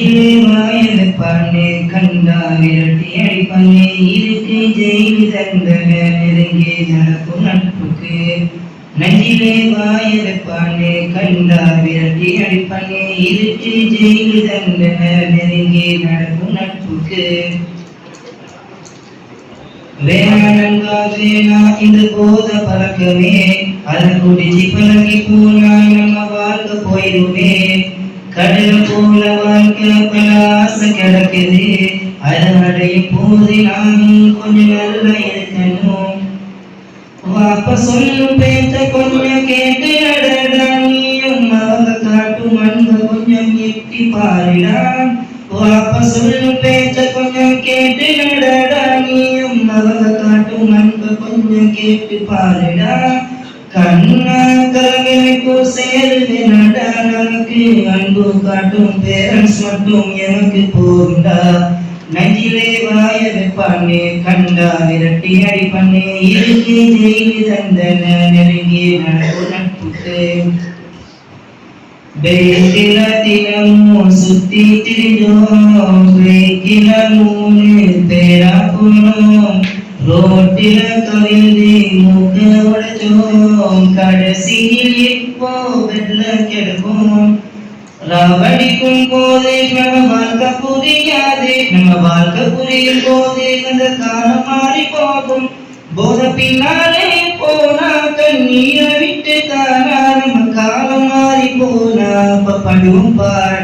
நெஞ்சிலே வாயது கண்டா விரட்டி அடிப்பண்ணே இருக்கு ஜெயில் தந்தன நெருங்கி நடக்கும் நட்புக்கு. நெஞ்சிலே வாயது பண்ணே கண்டா விரட்டி அடிப்பண்ணே இருக்கு ஜெயில் தந்தன நெருங்கி நடக்கும் நட்புக்கு. இந்த போத பழக்கமே அது குடிச்சு பழகி நம்ம வாழ்க்கை போயிடுமே கடல் போல வாழ்க்கை பல ஆசை கிடக்குது அது அடையும் போது நானும் கொஞ்சம் நல்லா இருக்கணும் வாப்ப சொல்லும் பேச்ச கொஞ்சம் கேட்டு நடடா நீயும் அவங்க காட்டும் அன்பு கொஞ்சம் எட்டி பாருடா வாப்ப சொல்லும் பேச்ச கொஞ்சம் கேட்டு நடடா நீயும் அவங்க காட்டும் அன்பு கொஞ்சம் கேட்டு பாருடா கண்ணா கலங்களுக்கு சேருது நடா நமக்கு அன்பு காட்டும் பேரன்ஸ் மட்டும் எனக்கு போகுண்டா நெஞ்சிலே வாய வைப்பானே கண்டா விரட்டி அடி பண்ணே இருக்கு ஜெயிலு தந்தன நெருங்கி நடப்பு நட்புக்கு. பேக்கில தினமும் சுத்தி திரிஞ்சோம் பேக்கில மூணு பேரா போனோம் ரோட்டில கவிழ்ந்து மூக்க உடைச்சோம் கடைசியில் இப்போ வெள்ள கெடுப்போம் ராவடிக்கும் போது நம்ம வாழ்க்கை புரியாது நம்ம வாழ்க்கை புரியும் போது அந்த காலம் மாறி போகும் போத பின்னாலே போனா கண்ணீரை விட்டு தானா நம்ம காலம் மாறி போனா படும் பாடா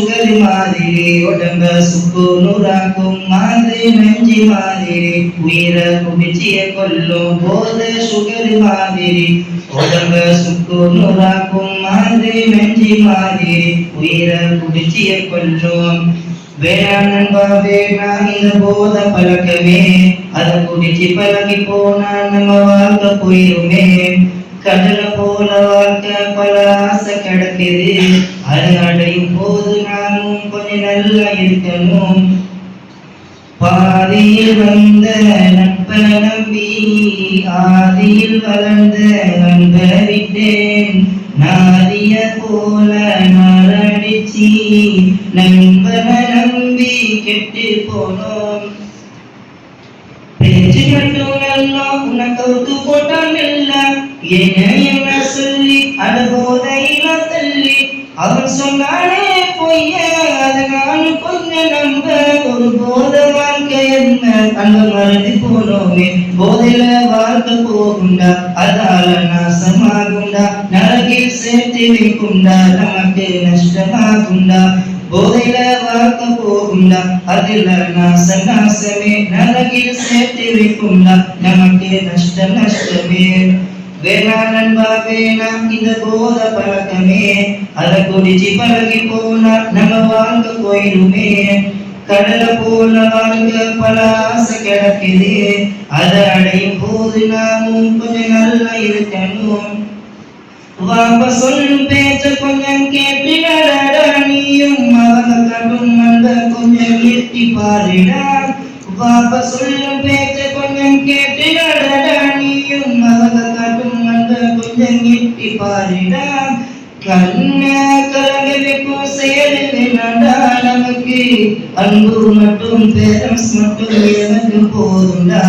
போத மாதிரி உடம்ப சுக்கு நூறாக்கும் மாதிரி நெஞ்சி மாதிரி உயிரை குமிச்சிய கொல்லும் போது சுகர் மாதிரி உடம்ப சுக்கு நூறாக்கும் மாதிரி நெஞ்சி மாதிரி உயிரை குடிச்சிய கொல்லும். வேணாம் நண்பா வேணாம் இந்த போத பழக்கமே. அதை குடிச்சு பழகி போனா நம்ம வாழ்க்கை போயிருமே. கடலை போல வாழ்க்கை பல ஆசை கிடக்குது. அது அடையும் போது நானும் நல்லா இருக்கணும். பாதியில் வந்த நட்ப நம்பி ஆதியில் வளர்ந்த நண்ப விட்டேன். நாதிய போல மரணிச்சி நண்பன நம்பி கெட்டு போனோம். பேச்சு மட்டும் நல்லா உனக்கு ஒத்து போட்டான் இல்ல என்ன என்ன சொல்லி அடபோதையில தள்ளி அவன் சொன்னானே பொய்ய அதை நானும் கொஞ்சம் நம்ப ஒரு போத வாழ்க்கை என்ன அந்த மறந்து போனோமே போதையில வாழ்க்கை போகுண்டா அதால நாசமாகுண்டா நரகில் சேர்த்து வைக்குண்டா நமக்கு நஷ்டமாகுண்டா போதையில வாழ்க்கை போகுண்டா அதுல நாச நாசமே நரகில் சேர்த்து வைக்குண்டா நமக்கு நஷ்ட நஷ்டமே வேணா நண்பா வேணா இந்த போத பழக்கமே. அத குடிச்சு பழகி போனா நம்ம வாழ்க்கை கடல போல வாழ்க்கை பல ஆசை கிடக்குது. அதை அடையும் போது நாமும் கொஞ்சம் நல்லா இருக்கணும். வாப்ப சொல்லும் பேச்ச கொஞ்சம் கேட்டு நீயும் அவங்க கடும் அந்த கொஞ்சம் எட்டி பாருடா. வாப்ப சொல்லும் பேச்ச கொஞ்சம் கேட்டு நடடா கண்ண கலங்களுக்கும் செயலுக்கு நடா நமக்கு அன்பு மட்டும் பேரன்ஸ் மட்டும் எனக்கு போதும்டா